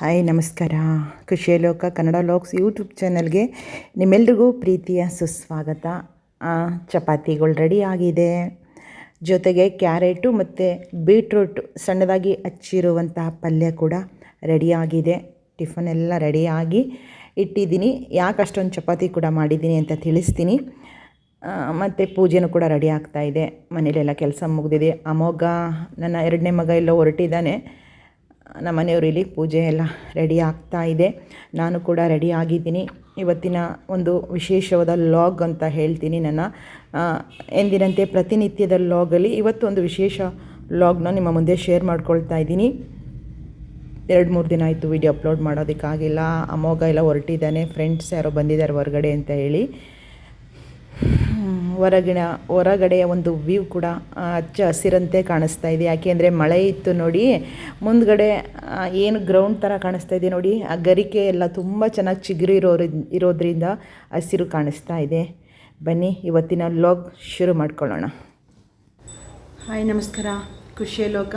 Hi, ನಮಸ್ಕಾರ. ಖುಷಿಯ ಲೋಕ, ಕನ್ನಡ ಲೋಕ್ಸ್ ಯೂಟ್ಯೂಬ್ ಚಾನಲ್ಗೆ ನಿಮ್ಮೆಲ್ರಿಗೂ ಪ್ರೀತಿಯ ಸುಸ್ವಾಗತ. ಚಪಾತಿಗಳು ರೆಡಿ ಆಗಿದೆ. ಜೊತೆಗೆ ಕ್ಯಾರೆಟು ಮತ್ತು ಬೀಟ್ರೂಟ್, ಸಣ್ಣದಾಗಿ ಹಚ್ಚಿರುವಂತಹ ಪಲ್ಯ ಕೂಡ ರೆಡಿಯಾಗಿದೆ ಟಿಫನ್ ಎಲ್ಲ ರೆಡಿಯಾಗಿ ಇಟ್ಟಿದ್ದೀನಿ. ಯಾಕೆ ಅಷ್ಟೊಂದು ಚಪಾತಿ ಕೂಡ ಮಾಡಿದ್ದೀನಿ ಅಂತ ತಿಳಿಸ್ತೀನಿ. ಮತ್ತು ಪೂಜೆನೂ ಕೂಡ ರೆಡಿ ಆಗ್ತಾ ಇದೆ. ಮನೇಲೆಲ್ಲ ಕೆಲಸ ಮುಗಿದಿದೆ. ಅಮೋಘ, ನನ್ನ ಎರಡನೇ ಮಗ ಎಲ್ಲೋ ಹೊರಟಿದ್ದಾನೆ. ನಮ್ಮ ಮನೆಯವರು ಇಲ್ಲಿ ಪೂಜೆ ಎಲ್ಲ ರೆಡಿ ಆಗ್ತಾ ಇದೆ. ನಾನು ಕೂಡ ರೆಡಿ ಆಗಿದ್ದೀನಿ. ಇವತ್ತಿನ ಒಂದು ವಿಶೇಷವಾದ ಲಾಗ್ ಅಂತ ಹೇಳ್ತೀನಿ ನನ್ನ. ಎಂದಿನಂತೆ ಪ್ರತಿನಿತ್ಯದ ಲಾಗಲ್ಲಿ ಇವತ್ತು ಒಂದು ವಿಶೇಷ ಲಾಗ್ನ ನಿಮ್ಮ ಮುಂದೆ ಶೇರ್ ಮಾಡ್ಕೊಳ್ತಾ ಇದ್ದೀನಿ. ಎರಡು ಮೂರು ದಿನ ಆಯಿತು ವಿಡಿಯೋ ಅಪ್ಲೋಡ್ ಮಾಡೋದಕ್ಕಾಗಿಲ್ಲ. ಅಮೋಘ ಎಲ್ಲ ಹೊರಟಿದ್ದಾನೆ. ಫ್ರೆಂಡ್ಸ್ ಯಾರೋ ಬಂದಿದ್ದಾರೆ ಹೊರಗಡೆ ಅಂತ ಹೇಳಿ. ಹೊರಗಿನ, ಹೊರಗಡೆಯ ಒಂದು ವ್ಯೂ ಕೂಡ ಹಚ್ಚ ಹಸಿರಂತೆ ಕಾಣಿಸ್ತಾ ಇದೆ. ಯಾಕೆಂದರೆ ಮಳೆ ಇತ್ತು ನೋಡಿ, ಮುಂದ್ಗಡೆ ಏನು ಗ್ರೌಂಡ್ ಥರ ಕಾಣಿಸ್ತಾ ಇದೆ ನೋಡಿ. ಆ ಗರಿಕೆ ಎಲ್ಲ ತುಂಬ ಚೆನ್ನಾಗಿ ಚಿಗುರು ಇರೋರಿ, ಇರೋದ್ರಿಂದ ಹಸಿರು ಕಾಣಿಸ್ತಾ ಇದೆ. ಬನ್ನಿ, ಇವತ್ತಿನ ಲಾಗ್ ಶುರು ಮಾಡ್ಕೊಳ್ಳೋಣ. ಹಾಯ್ ನಮಸ್ಕಾರ. ಖುಷಿಯ ಲೋಕ.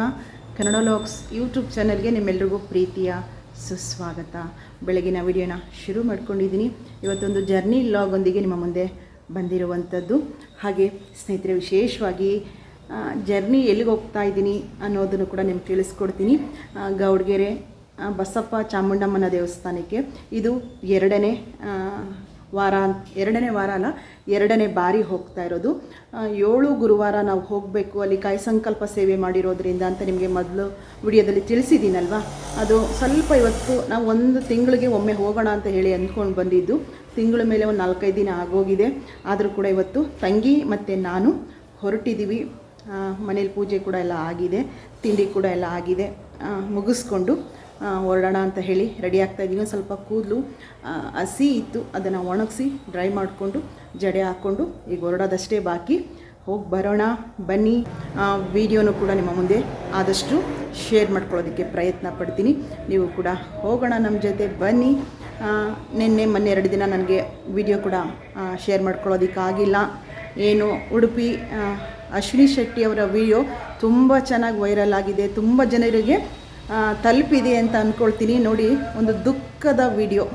ಕನ್ನಡ ಲಾಗ್ಸ್ ಯೂಟ್ಯೂಬ್ ಚಾನಲ್ಗೆ ನಿಮ್ಮೆಲ್ರಿಗೂ ಪ್ರೀತಿಯ ಸುಸ್ವಾಗತ. ಬೆಳಗಿನ ವಿಡಿಯೋನ ಶುರು ಮಾಡ್ಕೊಂಡಿದ್ದೀನಿ. ಇವತ್ತೊಂದು ಜರ್ನಿ ಲಾಗೊಂದಿಗೆ ನಿಮ್ಮ ಮುಂದೆ ಬಂದಿರುವಂಥದ್ದು. ಹಾಗೆ ಸ್ನೇಹಿತರೆ, ವಿಶೇಷವಾಗಿ ಜರ್ನಿ ಎಲ್ಲಿಗೆ ಹೋಗ್ತಾ ಇದ್ದೀನಿ ಅನ್ನೋದನ್ನು ಕೂಡ ನಿಮ್ಗೆ ತಿಳಿಸ್ಕೊಡ್ತೀನಿ. ಗೌಡ್ಗೆರೆ ಬಸಪ್ಪ ಚಾಮುಂಡಮ್ಮನ ದೇವಸ್ಥಾನಕ್ಕೆ. ಇದು ಎರಡನೇ ವಾರ ಎರಡನೇ ವಾರ ಅಲ್ಲ, ಎರಡನೇ ಬಾರಿ ಹೋಗ್ತಾ ಇರೋದು. ಏಳು ಗುರುವಾರ ನಾವು ಹೋಗಬೇಕು. ಅಲ್ಲಿ ಕಾಯಿ ಸಂಕಲ್ಪ ಸೇವೆ ಮಾಡಿರೋದ್ರಿಂದ ಅಂತ ನಿಮಗೆ ಮೊದಲು ವಿಡಿಯೋದಲ್ಲಿ ತಿಳಿಸಿದ್ದೀನಲ್ವಾ? ಅದು ಸ್ವಲ್ಪ ಇವತ್ತು ನಾವು ಒಂದು ತಿಂಗಳಿಗೆ ಒಮ್ಮೆ ಹೋಗೋಣ ಅಂತ ಹೇಳಿ ಅಂದ್ಕೊಂಡು ಬಂದಿದ್ದು. ತಿಂಗಳ ಮೇಲೆ ಒಂದು ನಾಲ್ಕೈದು ದಿನ ಆಗೋಗಿದೆ. ಆದರೂ ಕೂಡ ಇವತ್ತು ತಂಗಿ ಮತ್ತು ನಾನು ಹೊರಟಿದ್ದೀವಿ ಮನೇಲಿ ಪೂಜೆ ಕೂಡ ಎಲ್ಲ ಆಗಿದೆ. ತಿಂಡಿ ಕೂಡ ಎಲ್ಲ ಆಗಿದೆ. ಮುಗಿಸ್ಕೊಂಡು ಹೊರಡೋಣ ಅಂತ ಹೇಳಿ ರೆಡಿ ಆಗ್ತಾ ಇದ್ದೀನಿ ಸ್ವಲ್ಪ ಕೂದಲು ಹಸಿ ಇತ್ತು. ಅದನ್ನು ಒಣಗಿಸಿ ಡ್ರೈ ಮಾಡಿಕೊಂಡು, ಜಡೆ ಹಾಕ್ಕೊಂಡು ಈಗ ಹೊರಡೋದಷ್ಟೇ ಬಾಕಿ. ಹೋಗಿ ಬರೋಣ, ಬನ್ನಿ. ವಿಡಿಯೋನೂ ಕೂಡ ನಿಮ್ಮ ಮುಂದೆ ಆದಷ್ಟು ಶೇರ್ ಮಾಡ್ಕೊಳ್ಳೋದಕ್ಕೆ ಪ್ರಯತ್ನ ಪಡ್ತೀನಿ. ನೀವು ಕೂಡ ಹೋಗೋಣ ನಮ್ಮ ಜೊತೆ. ಬನ್ನಿ. ನಿನ್ನೆ, ಮೊನ್ನೆ ಎರಡು ದಿನ ನನಗೆ ವಿಡಿಯೋ ಕೂಡ ಶೇರ್ ಮಾಡ್ಕೊಳ್ಳೋದಕ್ಕಾಗಿಲ್ಲ. ಏನು, ಉಡುಪಿ ಅಶ್ವಿನಿ ಶೆಟ್ಟಿ ಅವರ ವಿಡಿಯೋ ತುಂಬ ಚೆನ್ನಾಗಿ ವೈರಲ್ ಆಗಿದೆ. ತುಂಬ ಜನರಿಗೆ ತಲುಪಿದೆ ಅಂತ ಅಂದ್ಕೊಳ್ತೀನಿ ನೋಡಿ, ಒಂದು ದುಃಖದ ವಿಡಿಯೋ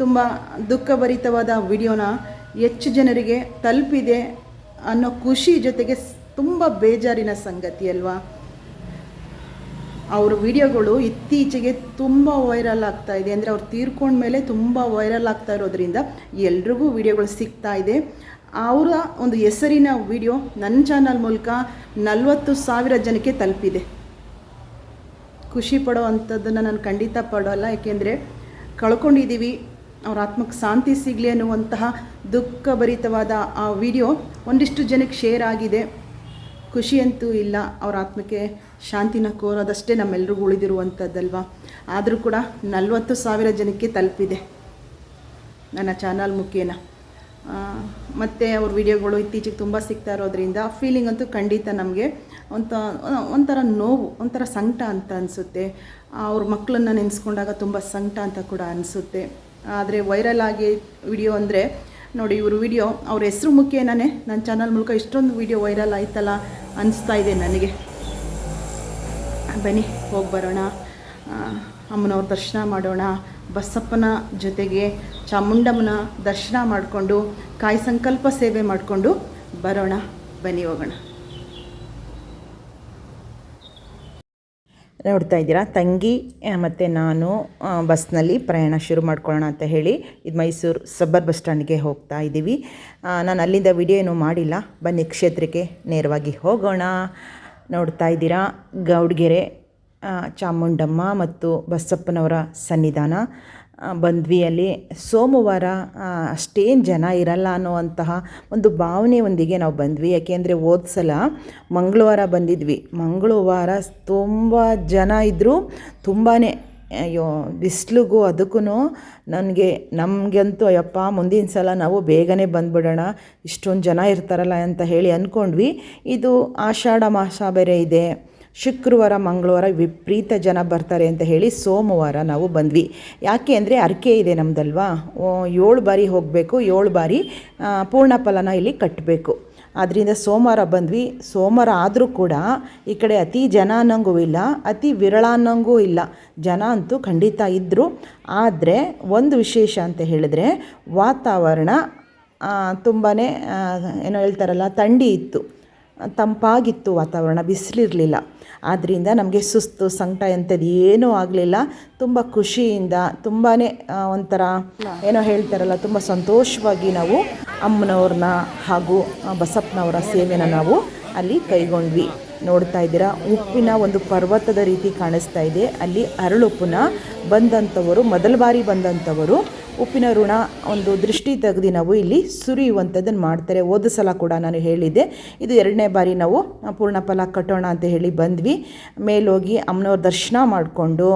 ತುಂಬ ದುಃಖಭರಿತವಾದ ವಿಡಿಯೋನ ಹೆಚ್ಚು ಜನರಿಗೆ ತಲುಪಿದೆ ಅನ್ನೋ ಖುಷಿ ಜೊತೆಗೆ ತುಂಬ ಬೇಜಾರಿನ ಸಂಗತಿ ಅಲ್ವಾ? ಅವ್ರ ವಿಡಿಯೋಗಳು ಇತ್ತೀಚೆಗೆ ತುಂಬ ವೈರಲ್ ಆಗ್ತಾ ಇದೆ. ಅಂದರೆ ಅವ್ರು ತೀರ್ಕೊಂಡ್ಮೇಲೆ ತುಂಬ ವೈರಲ್ ಆಗ್ತಾ ಇರೋದ್ರಿಂದ ಎಲ್ರಿಗೂ ವಿಡಿಯೋಗಳು ಸಿಗ್ತಾ ಇದೆ. ಅವರ ಒಂದು ಹೆಸರಿನ ವಿಡಿಯೋ ನನ್ನ ಚಾನಲ್ ಮೂಲಕ ನಲವತ್ತು ಸಾವಿರ ಜನಕ್ಕೆ ತಲುಪಿದೆ. ಖುಷಿ ಪಡೋ ಅಂಥದ್ದನ್ನು ನಾನು ಖಂಡಿತ ಪಡೋಲ್ಲ. ಯಾಕೆಂದರೆ ಕಳ್ಕೊಂಡಿದ್ದೀವಿ ಅವ್ರ ಆತ್ಮಕ್ಕೆ ಶಾಂತಿ ಸಿಗಲಿ ಅನ್ನುವಂತಹ ದುಃಖಭರಿತವಾದ ಆ ವಿಡಿಯೋ ಒಂದಿಷ್ಟು ಜನಕ್ಕೆ ಶೇರ್ ಆಗಿದೆ. ಖುಷಿಯಂತೂ ಇಲ್ಲ. ಅವ್ರ ಆತ್ಮಕ್ಕೆ ಶಾಂತಿನ ಕೋರೋದಷ್ಟೇ ನಮ್ಮೆಲ್ರಿಗೂ ಉಳಿದಿರುವಂಥದ್ದಲ್ವಾ ಆದರೂ ಕೂಡ ನಲವತ್ತು ಸಾವಿರ ಜನಕ್ಕೆ ತಲುಪಿದೆ ನನ್ನ ಚಾನಲ್ ಮುಖೇನ. ಮತ್ತು ಅವ್ರ ವಿಡಿಯೋಗಳು ಇತ್ತೀಚೆಗೆ ತುಂಬ ಸಿಗ್ತಾ ಇರೋದ್ರಿಂದ ಫೀಲಿಂಗ್ ಅಂತೂ ಖಂಡಿತ ನಮಗೆ ಒಂಥ ಒಂಥರ ನೋವು, ಒಂಥರ ಸಂಕಟ ಅಂತ ಅನಿಸುತ್ತೆ. ಅವ್ರ ಮಕ್ಕಳನ್ನ ನೆನೆಸ್ಕೊಂಡಾಗ ತುಂಬ ಸಂಕಟ ಅಂತ ಕೂಡ ಅನಿಸುತ್ತೆ. ಆದರೆ ವೈರಲ್ ಆಗಿ ವಿಡಿಯೋ ಅಂದರೆ ನೋಡಿ ಇವ್ರ ವಿಡಿಯೋ ಅವ್ರ ಹೆಸರು ಮುಖೇನೇ ನನ್ನ ಚಾನಲ್ ಮೂಲಕ ಇಷ್ಟೊಂದು ವಿಡಿಯೋ ವೈರಲ್ ಆಯ್ತಲ್ಲ ಅನಿಸ್ತಾ ಇದೆ ನನಗೆ. ಬನ್ನಿ, ಹೋಗಿ ಬರೋಣ. ಅಮ್ಮನವ್ರ ದರ್ಶನ ಮಾಡೋಣ. ಬಸಪ್ಪನ ಜೊತೆಗೆ ಚಾಮುಂಡಮ್ಮನ ದರ್ಶನ ಮಾಡಿಕೊಂಡು, ಕಾಯಿ ಸಂಕಲ್ಪ ಸೇವೆ ಮಾಡಿಕೊಂಡು ಬರೋಣ. ಬನ್ನಿ, ಹೋಗೋಣ. ನೋಡ್ತಾ ಇದ್ದೀರಾ? ತಂಗಿ ಮತ್ತು ನಾನು ಬಸ್ನಲ್ಲಿ ಪ್ರಯಾಣ ಶುರು ಮಾಡ್ಕೊಳ್ಳೋಣ ಅಂತ ಹೇಳಿ ಇದು ಮೈಸೂರು ಸಬ್ಬರ್ ಬಸ್ ಸ್ಟ್ಯಾಂಡ್ಗೆ ಹೋಗ್ತಾ ಇದ್ದೀವಿ. ನಾನು ಅಲ್ಲಿಂದ ವಿಡಿಯೋ ಏನೂ ಮಾಡಿಲ್ಲ. ಬನ್ನಿ, ಕ್ಷೇತ್ರಕ್ಕೆ ನೇರವಾಗಿ ಹೋಗೋಣ. ನೋಡ್ತಾ ಇದ್ದೀರಾ? ಗೌಡ್ಗೆರೆ ಚಾಮುಂಡಮ್ಮ ಮತ್ತು ಬಸಪ್ಪನವರ ಸನ್ನಿಧಾನ. ಬಂದ್ವಿ ಅಲ್ಲಿ ಸೋಮವಾರ ಅಷ್ಟೇನು ಜನ ಇರಲ್ಲ ಅನ್ನುವಂತಹ ಒಂದು ಭಾವನೆಯೊಂದಿಗೆ ನಾವು ಬಂದ್ವಿ. ಯಾಕೆಂದರೆ ಹೋದ ಸಲ ಮಂಗಳವಾರ ಬಂದಿದ್ವಿ. ಮಂಗಳವಾರ ತುಂಬ ಜನ ಇದ್ದರು ತುಂಬಾ ಅಯ್ಯೋ, ಬಿಸಿಲಿಗೂ ಅದಕ್ಕೂ ನನಗೆ, ನಮಗಂತೂ ಅಯ್ಯಪ್ಪ, ಮುಂದಿನ ಸಲ ನಾವು ಬೇಗನೆ ಬಂದುಬಿಡೋಣ, ಇಷ್ಟೊಂದು ಜನ ಇರ್ತಾರಲ್ಲ ಅಂತ ಹೇಳಿ ಅಂದ್ಕೊಂಡ್ವಿ ಇದು ಆಷಾಢ ಮಾಸ ಬೇರೆ ಇದೆ. ಶುಕ್ರವಾರ, ಮಂಗಳವಾರ ವಿಪರೀತ ಜನ ಬರ್ತಾರೆ ಅಂತ ಹೇಳಿ ಸೋಮವಾರ ನಾವು ಬಂದ್ವಿ. ಯಾಕೆ ಅಂದರೆ ಅರ್ಕೆ ಇದೆ ನಮ್ಮದಲ್ವಾ ಏಳು ಬಾರಿ ಹೋಗಬೇಕು, ಏಳು ಬಾರಿ ಪೂರ್ಣ ಫಲನ ಇಲ್ಲಿ ಕಟ್ಟಬೇಕು ಆದ್ದರಿಂದ ಸೋಮವಾರ ಬಂದ್ವಿ. ಸೋಮವಾರ ಆದರೂ ಕೂಡ ಈ ಕಡೆ ಅತಿ ಜನ ಅನ್ನೋಂಗೂ ಇಲ್ಲ, ಅತಿ ವಿರಳ ಅನ್ನೋಂಗೂ ಇಲ್ಲ. ಜನ ಅಂತೂ ಖಂಡಿತ ಇದ್ದರು ಆದರೆ ಒಂದು ವಿಶೇಷ ಅಂತ ಹೇಳಿದ್ರೆ ವಾತಾವರಣ ತುಂಬಾ ಏನೋ ಹೇಳ್ತಾರಲ್ಲ, ಥಂಡಿ ಇತ್ತು. ತಂಪಾಗಿತ್ತು ವಾತಾವರಣ, ಬಿಸಿಲಿರಲಿಲ್ಲ. ಆದ್ದರಿಂದ ನಮಗೆ ಸುಸ್ತು, ಸಂಕಟ ಎಂಥದ್ದು ಏನೂ ಆಗಲಿಲ್ಲ. ತುಂಬ ಖುಷಿಯಿಂದ ತುಂಬಾ ಒಂಥರ ಏನೋ ಹೇಳ್ತಾರಲ್ಲ, ತುಂಬ ಸಂತೋಷವಾಗಿ ನಾವು ಅಮ್ಮನವ್ರನ್ನ ಹಾಗೂ ಬಸಪ್ಪನವರ ಸೇವೆನ ನಾವು ಅಲ್ಲಿ ಕೈಗೊಂಡ್ವಿ. ನೋಡ್ತಾ ಇದ್ದೀರಾ. ಉಪ್ಪಿನ ಒಂದು ಪರ್ವತದ ರೀತಿ ಕಾಣಿಸ್ತಾ ಇದೆ. ಅಲ್ಲಿ ಅರಳುಪ್ಪನ ಬಂದಂಥವರು, ಮೊದಲ ಬಾರಿ ಬಂದಂಥವರು ಉಪ್ಪಿನ ಋಣ ಒಂದು ದೃಷ್ಟಿ ತೆಗೆದು ನಾವು ಇಲ್ಲಿ ಸುರಿಯುವಂಥದ್ದನ್ನು ಮಾಡ್ತಾರೆ. ಹೋದ ಸಲ ಕೂಡ ನಾನು ಹೇಳಿದ್ದೆ. ಇದು ಎರಡನೇ ಬಾರಿ ನಾವು ಪೂರ್ಣ ಫಲ ಕಟ್ಟೋಣ ಅಂತ ಹೇಳಿ ಬಂದ್ವಿ. ಮೇಲೋಗಿ ಅಮ್ಮನವ್ರ ದರ್ಶನ ಮಾಡಿಕೊಂಡು,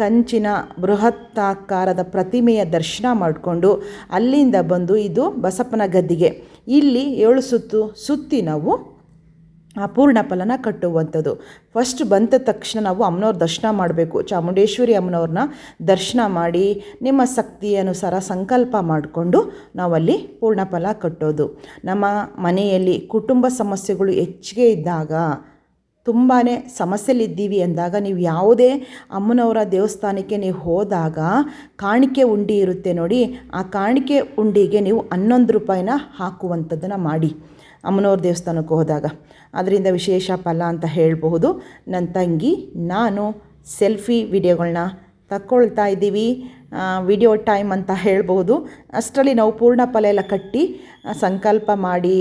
ಕಂಚಿನ ಬೃಹತ್ತಾಕಾರದ ಪ್ರತಿಮೆಯ ದರ್ಶನ ಮಾಡಿಕೊಂಡು ಅಲ್ಲಿಂದ ಬಂದು ಇದು ಬಸಪ್ಪನ ಗದ್ದಿಗೆ. ಇಲ್ಲಿ ಏಳು ಸುತ್ತು, ಸುತ್ತಿ ನಾವು ಆ ಪೂರ್ಣ ಫಲನ ಕಟ್ಟುವಂಥದ್ದು. ಫಸ್ಟ್ ಬಂದ ತಕ್ಷಣ ನಾವು ಅಮ್ಮನವ್ರ ದರ್ಶನ ಮಾಡಬೇಕು. ಚಾಮುಂಡೇಶ್ವರಿ ಅಮ್ಮನವ್ರನ್ನ ದರ್ಶನ ಮಾಡಿ, ನಿಮ್ಮ ಶಕ್ತಿ ಅನುಸಾರ ಸಂಕಲ್ಪ ಮಾಡಿಕೊಂಡು ನಾವಲ್ಲಿ ಪೂರ್ಣ ಫಲ ಕಟ್ಟೋದು. ನಮ್ಮ ಮನೆಯಲ್ಲಿ ಕುಟುಂಬ ಸಮಸ್ಯೆಗಳು ಹೆಚ್ಚಿಗೆ ಇದ್ದಾಗ ತುಂಬಾ ಸಮಸ್ಯೆಲಿದ್ದೀವಿ ಅಂದಾಗ, ನೀವು ಯಾವುದೇ ಅಮ್ಮನವರ ದೇವಸ್ಥಾನಕ್ಕೆ ನೀವು ಹೋದಾಗ ಕಾಣಿಕೆ ಉಂಡಿ ಇರುತ್ತೆ ನೋಡಿ, ಆ ಕಾಣಿಕೆ ಉಂಡಿಗೆ ನೀವು ಹನ್ನೊಂದು ರೂಪಾಯಿನ ಹಾಕುವಂಥದ್ದನ್ನು ಮಾಡಿ. ಅಮ್ಮನವ್ರ ದೇವಸ್ಥಾನಕ್ಕೆ ಹೋದಾಗ. ಅದರಿಂದ ವಿಶೇಷ ಫಲ ಅಂತ ಹೇಳಬಹುದು. ನನ್ನ ತಂಗಿ, ನಾನು ಸೆಲ್ಫಿ ವಿಡಿಯೋಗಳನ್ನ ತಕ್ಕೊಳ್ತಾ ಇದ್ದೀವಿ. ವಿಡಿಯೋ ಟೈಮ್ ಅಂತ ಹೇಳ್ಬೋದು ಅಷ್ಟರಲ್ಲಿ ನಾವು ಪೂರ್ಣ ಫಲ ಎಲ್ಲ ಕಟ್ಟಿ ಸಂಕಲ್ಪ ಮಾಡಿ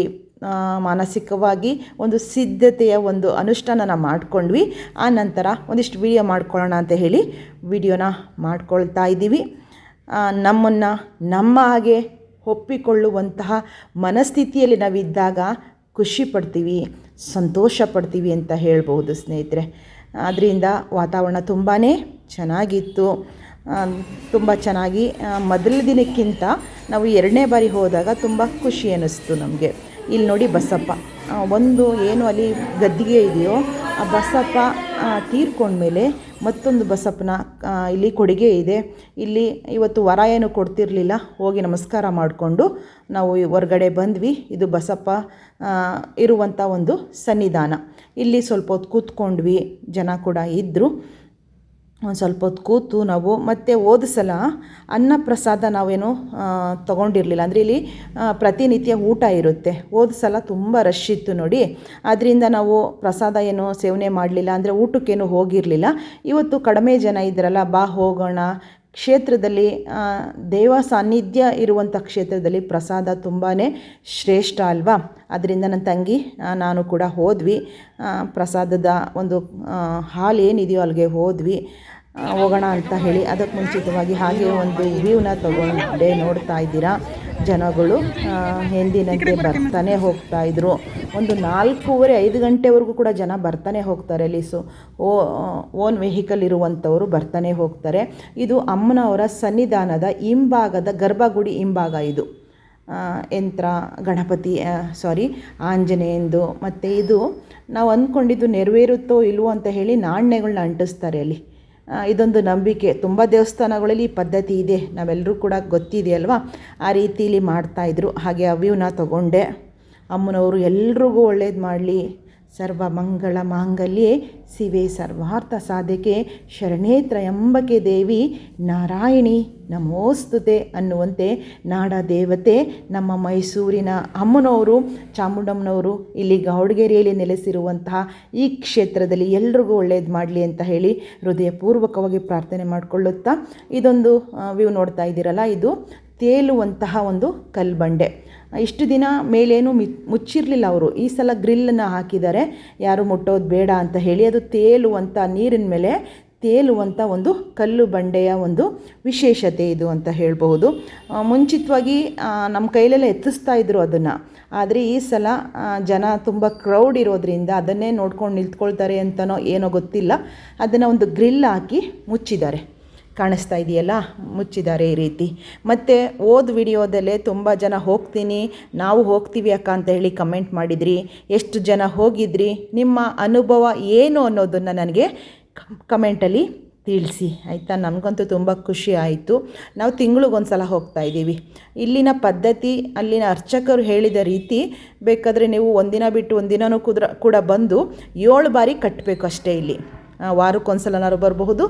ಮಾನಸಿಕವಾಗಿ ಒಂದು ಸಿದ್ಧತೆಯ ಒಂದು ಅನುಷ್ಠಾನನ ಮಾಡಿಕೊಂಡ್ವಿ. ಆ ನಂತರ ಒಂದಿಷ್ಟು ವಿಡಿಯೋ ಮಾಡ್ಕೊಳ್ಳೋಣ ಅಂತ ಹೇಳಿ ವಿಡಿಯೋನ ಮಾಡ್ಕೊಳ್ತಾ ಇದ್ದೀವಿ. ನಮ್ಮನ್ನು ನಮ್ಮ ಹಾಗೆ ಒಪ್ಪಿಕೊಳ್ಳುವಂತಹ ಮನಸ್ಥಿತಿಯಲ್ಲಿ ನಾವಿದ್ದಾಗ ಖುಷಿ ಪಡ್ತೀವಿ, ಸಂತೋಷ ಪಡ್ತೀವಿ ಅಂತ ಹೇಳ್ಬೋದು ಸ್ನೇಹಿತರೆ. ಅದರಿಂದ ವಾತಾವರಣ ತುಂಬಾ ಚೆನ್ನಾಗಿತ್ತು. ತುಂಬ ಚೆನ್ನಾಗಿ ಮೊದಲ ದಿನಕ್ಕಿಂತ ನಾವು ಎರಡನೇ ಬಾರಿ ಹೋದಾಗ ತುಂಬ ಖುಷಿ ಅನ್ನಿಸ್ತು ನಮಗೆ. ಇಲ್ಲಿ ನೋಡಿ ಬಸಪ್ಪ. ಒಂದು ಏನು ಅಲ್ಲಿ ಗದ್ದಿಗೆ ಇದೆಯೋ, ಆ ಬಸಪ್ಪ ತೀರ್ಕೊಂಡ್ಮೇಲೆ ಮತ್ತೊಂದು ಬಸಪ್ಪನ ಇಲ್ಲಿ ಕೊಡುಗೆ ಇದೆ. ಇಲ್ಲಿ ಇವತ್ತು ವರ ಏನು ಕೊಡ್ತಿರಲಿಲ್ಲ, ಹೋಗಿ ನಮಸ್ಕಾರ ಮಾಡಿಕೊಂಡು ನಾವು ಹೊರಗಡೆ ಬಂದ್ವಿ. ಇದು ಬಸಪ್ಪ ಇರುವಂಥ ಒಂದು ಸನ್ನಿಧಾನ. ಇಲ್ಲಿ ಸ್ವಲ್ಪ ಹೊತ್ತು ಕೂತ್ಕೊಂಡ್ವಿ, ಜನ ಕೂಡ ಇದ್ದರು ಒಂದು ಸ್ವಲ್ಪ ಹೊತ್ತು ಕೂತು ನಾವು ಮತ್ತೆ ಹೋದ ಸಲ ಅನ್ನ ಪ್ರಸಾದ ನಾವೇನು ತೊಗೊಂಡಿರಲಿಲ್ಲ. ಅಂದರೆ ಇಲ್ಲಿ ಪ್ರತಿನಿತ್ಯ ಊಟ ಇರುತ್ತೆ. ಹೋದ ಸಲ ತುಂಬ ರಶ್ ಇತ್ತು ನೋಡಿ. ಅದರಿಂದ ನಾವು ಪ್ರಸಾದ ಏನು ಸೇವನೆ ಮಾಡಲಿಲ್ಲ. ಅಂದರೆ ಊಟಕ್ಕೇನು ಹೋಗಿರಲಿಲ್ಲ. ಇವತ್ತು ಕಡಿಮೆ ಜನ ಇದ್ರಲ್ಲ, ಬಾ ಹೋಗೋಣ. ಕ್ಷೇತ್ರದಲ್ಲಿ ದೇವ ಸಾನ್ನಿಧ್ಯ ಇರುವಂಥ ಕ್ಷೇತ್ರದಲ್ಲಿ ಪ್ರಸಾದ ತುಂಬಾ ಶ್ರೇಷ್ಠ ಅಲ್ವಾ? ಅದರಿಂದ ನನ್ನ ತಂಗಿ ನಾನು ಕೂಡ ಹೋದ್ವಿ. ಪ್ರಸಾದದ ಒಂದು ಹಾಲು ಏನಿದೆಯೋ ಅಲ್ಲಿಗೆ ಹೋದ್ವಿ. ಹೋಗೋಣ ಅಂತ ಹೇಳಿ ಅದಕ್ಕೆ ಮುಂಚಿತವಾಗಿ ಹಾಗೆ ಒಂದು ವ್ಯೂನ ತಗೊಂಡೆ ನೋಡ್ತಾ ಇದ್ದೀರಾ. ಜನಗಳು ಎಂದಿನಂತೆ ಬರ್ತಾನೆ ಹೋಗ್ತಾ ಇದ್ರು. ಒಂದು ನಾಲ್ಕೂವರೆ ಐದು ಗಂಟೆವರೆಗೂ ಕೂಡ ಜನ ಬರ್ತಾನೆ ಹೋಗ್ತಾರೆ. ಲೀಸು ಓ, ಓನ್ ವೆಹಿಕಲ್ ಇರುವಂಥವರು ಬರ್ತಾನೆ ಹೋಗ್ತಾರೆ. ಇದು ಅಮ್ಮನವರ ಸನ್ನಿಧಾನದ ಹಿಂಭಾಗದ ಗರ್ಭಗುಡಿ ಹಿಂಭಾಗ ಇದು. ಯಂತ್ರ, ಗಣಪತಿ ಸಾರಿ ಆಂಜನೇಯಂದು. ಮತ್ತು ಇದು ನಾವು ಅಂದ್ಕೊಂಡಿದ್ದು ನೆರವೇರುತ್ತೋ ಇಲ್ವೋ ಅಂತ ಹೇಳಿ ನಾಣ್ಯಗಳನ್ನ ಅಂಟಿಸ್ತಾರೆ ಅಲ್ಲಿ. ಇದೊಂದು ನಂಬಿಕೆ. ತುಂಬ ದೇವಸ್ಥಾನಗಳಲ್ಲಿ ಈ ಪದ್ಧತಿ ಇದೆ. ನಾವೆಲ್ಲರೂ ಕೂಡ ಗೊತ್ತಿದೆ ಅಲ್ವಾ ಆ ರೀತಿಲಿ ಮಾಡ್ತಾಯಿದ್ರು ಹಾಗೆ ಅವ್ಯೂನ ತಗೊಂಡೆ. ಅಮ್ಮನವರು ಎಲ್ರಿಗೂ ಒಳ್ಳೇದು ಮಾಡಲಿ. ಸರ್ವ ಮಂಗಳ ಮಾಂಗಲ್ಯೆ ಶಿವೆ ಸರ್ವಾರ್ಥ ಸಾಧಕೆ ಶರಣೇ ತ್ರಯಂಬಕೆ ದೇವಿ. ನಾರಾಯಣಿ, ನಮೋಸ್ತುತೆ ಅನ್ನುವಂತೆ ನಾಡ ದೇವತೆ, ನಮ್ಮ ಮೈಸೂರಿನ ಅಮ್ಮನವರು, ಚಾಮುಂಡಮ್ಮನವರು ಇಲ್ಲಿ ಗೌಡಗೆರೆಯಲ್ಲಿ ನೆಲೆಸಿರುವಂತಹ ಈ ಕ್ಷೇತ್ರದಲ್ಲಿ ಎಲ್ರಿಗೂ ಒಳ್ಳೆಯದು ಮಾಡಲಿ ಅಂತ ಹೇಳಿ ಹೃದಯಪೂರ್ವಕವಾಗಿ ಪ್ರಾರ್ಥನೆ ಮಾಡಿಕೊಳ್ಳುತ್ತಾ ಇದೊಂದು ವ್ಯೂ ನೋಡ್ತಾ ಇದ್ದೀರಲ್ಲ, ಇದು ತೇಲುವಂತಹ ಒಂದು ಕಲ್ಬಂಡೆ. ಇಷ್ಟು ದಿನ ಮೇಲೇನು ಮಿ, ಮುಚ್ಚಿರಲಿಲ್ಲ ಅವರು. ಈ ಸಲ ಗ್ರಿಲ್ಲನ್ನು ಹಾಕಿದ್ದಾರೆ. ಯಾರು ಮುಟ್ಟೋದು ಬೇಡ ಅಂತ ಹೇಳಿ ಅದು ತೇಲುವಂಥ ನೀರಿನ ಮೇಲೆ ತೇಲುವಂಥ ಒಂದು ಕಲ್ಲು ಬಂಡೆಯ ಒಂದು ವಿಶೇಷತೆ ಇದು ಅಂತ ಹೇಳಬಹುದು. ಮುಂಚಿತವಾಗಿ ನಮ್ಮ ಕೈಲೆಲ್ಲ ಎತ್ತಿಸ್ತಾ ಇದ್ರು ಅದನ್ನು. ಆದರೆ ಈ ಸಲ ಜನ ತುಂಬ ಕ್ರೌಡ್ ಇರೋದ್ರಿಂದ ಅದನ್ನೇ ನೋಡ್ಕೊಂಡು ನಿಂತ್ಕೊಳ್ತಾರೆ ಅಂತನೋ ಏನೋ ಗೊತ್ತಿಲ್ಲ. ಅದನ್ನು ಒಂದು ಗ್ರಿಲ್ ಹಾಕಿ ಮುಚ್ಚಿದ್ದಾರೆ. ಕಾಣಿಸ್ತಾ ಇದೆಯಲ್ಲ? ಮುಚ್ಚಿದ್ದಾರೆ ಈ ರೀತಿ. ಮತ್ತು ಓದ್ ವಿಡಿಯೋದಲ್ಲೇ ತುಂಬ ಜನ ಹೋಗ್ತೀನಿ. ನಾವು ಹೋಗ್ತೀವಿ ಅಕ್ಕ ಅಂತ ಹೇಳಿ ಕಮೆಂಟ್ ಮಾಡಿದ್ರಿ. ಎಷ್ಟು ಜನ ಹೋಗಿದ್ರಿ? ನಿಮ್ಮ ಅನುಭವ ಏನು ಅನ್ನೋದನ್ನು ನನಗೆ ಕಮೆಂಟಲ್ಲಿ ತಿಳಿಸಿ. ಆಯಿತಾ? ನಮಗಂತೂ ತುಂಬ ಖುಷಿ ಆಯಿತು. ನಾವು ತಿಂಗಳಿಗೊಂದು ಸಲ ಹೋಗ್ತಾ ಇದ್ದೀವಿ. ಇಲ್ಲಿನ ಪದ್ಧತಿ, ಅಲ್ಲಿನ ಅರ್ಚಕರು ಹೇಳಿದ ರೀತಿ ಬೇಕಾದರೆ ನೀವು ಒಂದಿನ ಬಿಟ್ಟು ಒಂದಿನೂ ಕುದ್ರ, ಕೂಡ ಬಂದು ಏಳು ಬಾರಿ ಕಟ್ಟಬೇಕು ಅಷ್ಟೇ ಇಲ್ಲಿ. ವಾರಕ್ಕೊಂದ್ಸಲನಾದ್ರು ಬರಬಹುದು.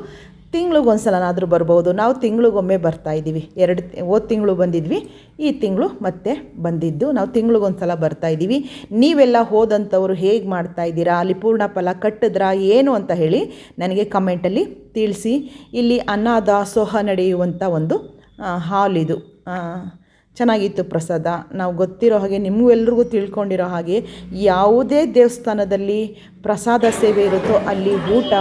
ತಿಂಗಳಿಗೊಂದ್ಸಲನಾದರೂ ಬರ್ಬೋದು. ನಾವು ತಿಂಗಳಿಗೊಮ್ಮೆ ಬರ್ತಾ ಇದ್ದೀವಿ. ಎರಡು ಹೋದ ತಿಂಗಳು ಬಂದಿದ್ವಿ. ಈ ತಿಂಗಳು ಮತ್ತೆ ಬಂದಿದ್ದು. ನಾವು ತಿಂಗಳಿಗೊಂದ್ಸಲ ಬರ್ತಾ ಇದ್ದೀವಿ. ನೀವೆಲ್ಲ ಹೋದಂಥವ್ರು ಹೇಗೆ ಮಾಡ್ತಾ ಇದ್ದೀರಾ? ಅಲ್ಲಿ ಪೂರ್ಣ ಫಲ ಕಟ್ಟಿದ್ರಾ? ಏನು ಅಂತ ಹೇಳಿ ನನಗೆ ಕಮೆಂಟಲ್ಲಿ ತಿಳಿಸಿ. ಇಲ್ಲಿ ಅನ್ನದಾಸೋಹ ನಡೆಯುವಂಥ ಒಂದು ಹಾಲ್ ಇದು. ಚೆನ್ನಾಗಿತ್ತು ಪ್ರಸಾದ. ನಾವು ಗೊತ್ತಿರೋ ಹಾಗೆ ನಿಮಗೂ ಎಲ್ರಿಗೂ ತಿಳ್ಕೊಂಡಿರೋ ಹಾಗೆ ಯಾವುದೇ ದೇವಸ್ಥಾನದಲ್ಲಿ ಪ್ರಸಾದ ಸೇವೆ ಇರುತ್ತೋ ಅಲ್ಲಿ ಊಟ,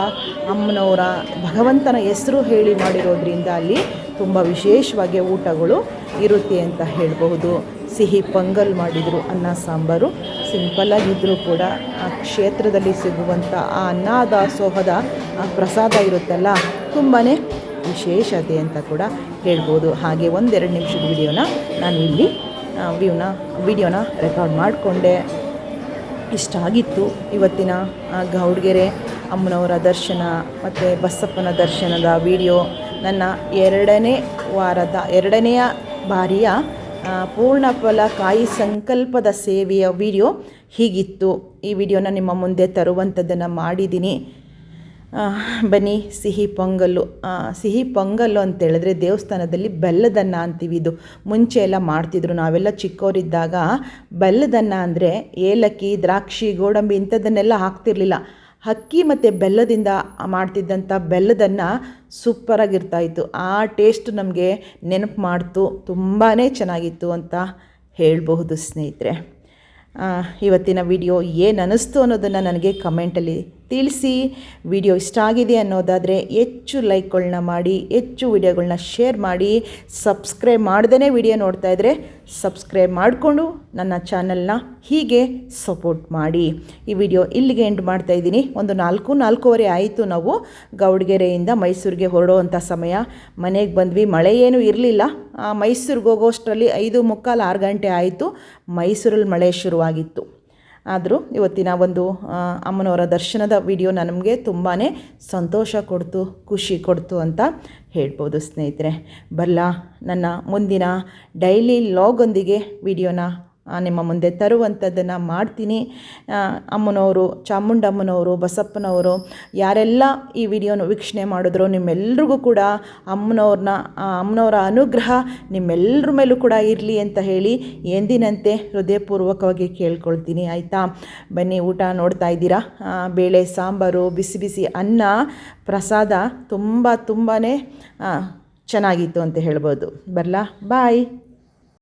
ಅಮ್ಮನವರ ಭಗವಂತನ ಹೆಸರು ಹೇಳಿ ಮಾಡಿರೋದ್ರಿಂದ ಅಲ್ಲಿ ತುಂಬ ವಿಶೇಷವಾಗಿ ಊಟಗಳು ಇರುತ್ತೆ ಅಂತ ಹೇಳಬಹುದು. ಸಿಹಿ ಪೊಂಗಲ್ ಮಾಡಿದರು ಅನ್ನ, ಸಾಂಬಾರು ಸಿಂಪಲ್ಲಾಗಿದ್ದರೂ ಕೂಡ ಆ ಕ್ಷೇತ್ರದಲ್ಲಿ ಸಿಗುವಂಥ ಆ ಅನ್ನದಾಸೋಹದ ಪ್ರಸಾದ ಇರುತ್ತಲ್ಲ ತುಂಬಾ ವಿಶೇಷತೆ ಅಂತ ಕೂಡ ಹೇಳ್ಬೋದು. ಹಾಗೆ ಒಂದೆರಡು ನಿಮಿಷದ ವಿಡಿಯೋನ ನಾನು ಇಲ್ಲಿ ವ್ಯೂನ, ವಿಡಿಯೋನ ರೆಕಾರ್ಡ್ ಮಾಡಿಕೊಂಡೆ. ಇಷ್ಟ ಆಗಿತ್ತು. ಇವತ್ತಿನ ಗೌಡ್ಗೆರೆ, ಅಮ್ಮನವರ ದರ್ಶನ ಮತ್ತು ಬಸಪ್ಪನ ದರ್ಶನದ ವಿಡಿಯೋ ನನ್ನ ಎರಡನೇ ವಾರದ, ಎರಡನೆಯ ಬಾರಿಯ ಪೂರ್ಣ ಫಲ ಕಾಯಿ ಸಂಕಲ್ಪದ ಸೇವೆಯ ವಿಡಿಯೋ ಹೀಗಿತ್ತು. ಈ ವಿಡಿಯೋನ ನಿಮ್ಮ ಮುಂದೆ ತರುವಂಥದ್ದನ್ನು ಮಾಡಿದ್ದೀನಿ. ಬನ್ನಿ, ಸಿಹಿ ಪೊಂಗಲ್ಲು. ಸಿಹಿ ಪೊಂಗಲ್ಲು ಅಂತೇಳಿದ್ರೆ ದೇವಸ್ಥಾನದಲ್ಲಿ ಬೆಲ್ಲದನ್ನ ಅಂತೀವಿ ಇದು. ಮುಂಚೆ ಎಲ್ಲ ಮಾಡ್ತಿದ್ರು. ನಾವೆಲ್ಲ ಚಿಕ್ಕವರಿದ್ದಾಗ ಬೆಲ್ಲದನ್ನ ಅಂದರೆ ಏಲಕ್ಕಿ, ದ್ರಾಕ್ಷಿ, ಗೋಡಂಬಿ ಇಂಥದ್ದನ್ನೆಲ್ಲ ಹಾಕ್ತಿರ್ಲಿಲ್ಲ. ಅಕ್ಕಿ ಮತ್ತು ಬೆಲ್ಲದಿಂದ ಮಾಡ್ತಿದ್ದಂಥ ಬೆಲ್ಲದನ್ನು ಸೂಪರಾಗಿರ್ತಾಯಿತ್ತು ಆ ಟೇಸ್ಟ್ ನಮಗೆ ನೆನಪು ಮಾಡ್ತು. ತುಂಬಾ ಚೆನ್ನಾಗಿತ್ತು ಅಂತ ಹೇಳಬಹುದು ಸ್ನೇಹಿತರೆ. ಇವತ್ತಿನ ವಿಡಿಯೋ ಏನು ಅನ್ನಿಸ್ತು ಅನ್ನೋದನ್ನು ನನಗೆ ಕಮೆಂಟಲ್ಲಿ ತಿಳಿಸಿ. ವಿಡಿಯೋ ಇಷ್ಟ ಆಗಿದೆ ಅನ್ನೋದಾದರೆ ಹೆಚ್ಚು ಲೈಕ್ಗಳನ್ನ ಮಾಡಿ, ಹೆಚ್ಚು ವಿಡಿಯೋಗಳನ್ನ ಶೇರ್ ಮಾಡಿ. ಸಬ್ಸ್ಕ್ರೈಬ್ ಮಾಡ್ದೇ ವಿಡಿಯೋ ನೋಡ್ತಾ ಇದ್ದರೆ ಸಬ್ಸ್ಕ್ರೈಬ್ ಮಾಡಿಕೊಂಡು ನನ್ನ ಚಾನಲ್ನ ಹೀಗೆ ಸಪೋರ್ಟ್ ಮಾಡಿ. ಈ ವಿಡಿಯೋ ಇಲ್ಲಿಗೆ ಎಂಡ್ ಮಾಡ್ತಾ ಇದ್ದೀನಿ. ಒಂದು ನಾಲ್ಕು, ನಾಲ್ಕೂವರೆ ಆಯಿತು ನಾವು ಗೌಡ್ಗೆರೆಯಿಂದ ಮೈಸೂರಿಗೆ ಹೊರಡುವಂಥ ಸಮಯ. ಮನೆಗೆ ಬಂದ್ವಿ, ಮಳೆ ಏನೂ ಇರಲಿಲ್ಲ. ಮೈಸೂರಿಗೆ ಹೋಗೋಷ್ಟರಲ್ಲಿ ಐದು ಮುಕ್ಕಾಲು ಆರು ಗಂಟೆ ಆಯಿತು. ಮೈಸೂರಲ್ಲಿ ಮಳೆ ಶುರುವಾಗಿತ್ತು. ಆದರೂ ಇವತ್ತಿನ ಒಂದು ಅಮ್ಮನವರ ದರ್ಶನದ ವಿಡಿಯೋ ನಮಗೆ ತುಂಬಾ ಸಂತೋಷ ಕೊಡ್ತು, ಖುಷಿ ಕೊಡ್ತು ಅಂತ ಹೇಳ್ಬೋದು ಸ್ನೇಹಿತರೆ. ಬರಲಾ, ನನ್ನ ಮುಂದಿನ ಡೈಲಿ ಲಾಗೊಂದಿಗೆ ವಿಡಿಯೋನ ನಿಮ್ಮ ಮುಂದೆ ತರುವಂಥದ್ದನ್ನು ಮಾಡ್ತೀನಿ. ಅಮ್ಮನವರು, ಚಾಮುಂಡಮ್ಮನವರು, ಬಸಪ್ಪನವರು, ಯಾರೆಲ್ಲ ಈ ವಿಡಿಯೋನ ವೀಕ್ಷಣೆ ಮಾಡಿದ್ರು ನಿಮ್ಮೆಲ್ರಿಗೂ ಕೂಡ ಅಮ್ಮನವ್ರನ್ನ ಅಮ್ಮನವರ ಅನುಗ್ರಹ ನಿಮ್ಮೆಲ್ಲರ ಮೇಲೂ ಕೂಡ ಇರಲಿ ಅಂತ ಹೇಳಿ ಎಂದಿನಂತೆ ಹೃದಯಪೂರ್ವಕವಾಗಿ ಕೇಳ್ಕೊಳ್ತೀನಿ. ಆಯಿತಾ? ಬನ್ನಿ, ಊಟ ನೋಡ್ತಾ ಇದ್ದೀರಾ? ಬೇಳೆ, ಸಾಂಬಾರು, ಬಿಸಿ ಬಿಸಿ ಅನ್ನ, ಪ್ರಸಾದ ತುಂಬ ತುಂಬಾ ಚೆನ್ನಾಗಿತ್ತು ಅಂತ ಹೇಳ್ಬೋದು. ಬರಲಾ? ಬಾಯ್!